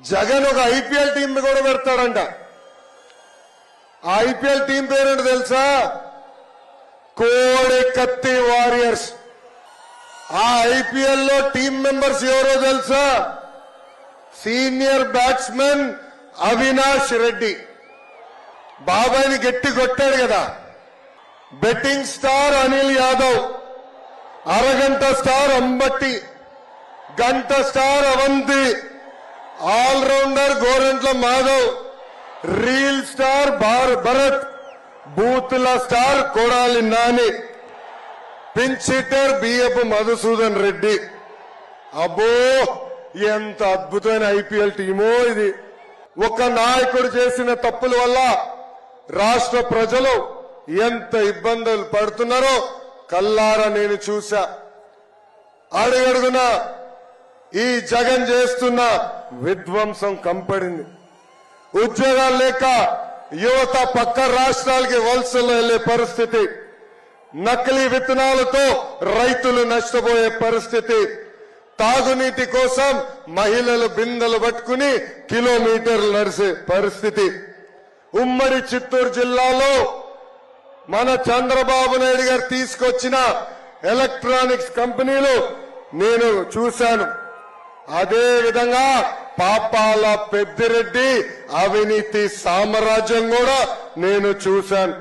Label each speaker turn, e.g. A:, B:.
A: జగన్ ఒక IPL team కూడా పెడతాడంట. ఆ ఐపీఎల్ టీం పేరేంటి తెలుసా? కోడి కత్తి వారియర్స్. ఆ ఐపీఎల్లో టీం మెంబర్స్ ఎవరో తెలుసా? Senior batsmen Avinash Reddy. బాబాయ్ని గట్టి కొట్టాడు కదా. Betting star Anil Yadav. అరగంట స్టార్ అంబట్టి. గంట star Avanthi. Allrounder Gorantla Madhav reel star భార్ Bharat బూత్ల star Kodali Nani pinch hitter BF Madhusudan Reddy. అబ్బో ఎంత అద్భుతమైన ఐపీఎల్ టీమో ఇది. ఒక నాయకుడు చేసిన తప్పుల వల్ల రాష్ట్ర ప్రజలు ఎంత ఇబ్బందులు పడుతున్నారో కల్లారా నేను చూశా. అడుగడుగునా ఈ జగన్ చేస్తున్న విధ్వంసం కంపడింది. ఉద్యోగాలు లేక యువత పక్క రాష్ట్రాలకి వలసలు వెళ్ళే పరిస్థితి నకిలీ విత్తనాలతో రైతులు నష్టపోయే పరిస్థితి తాగునీటి కోసం మహిళలు బిందెలు పట్టుకుని కిలోమీటర్లు నడిసే పరిస్థితి. ఉమ్మడి చిత్తూరు జిల్లాలో మన చంద్రబాబు నాయుడు గారు తీసుకొచ్చిన ఎలక్ట్రానిక్స్ కంపెనీలు నేను చూశాను. అదే విధంగా పాపాల పెద్దిరెడ్డి అవినీతి సామ్రాజ్యం కూడా నేను చూశాను.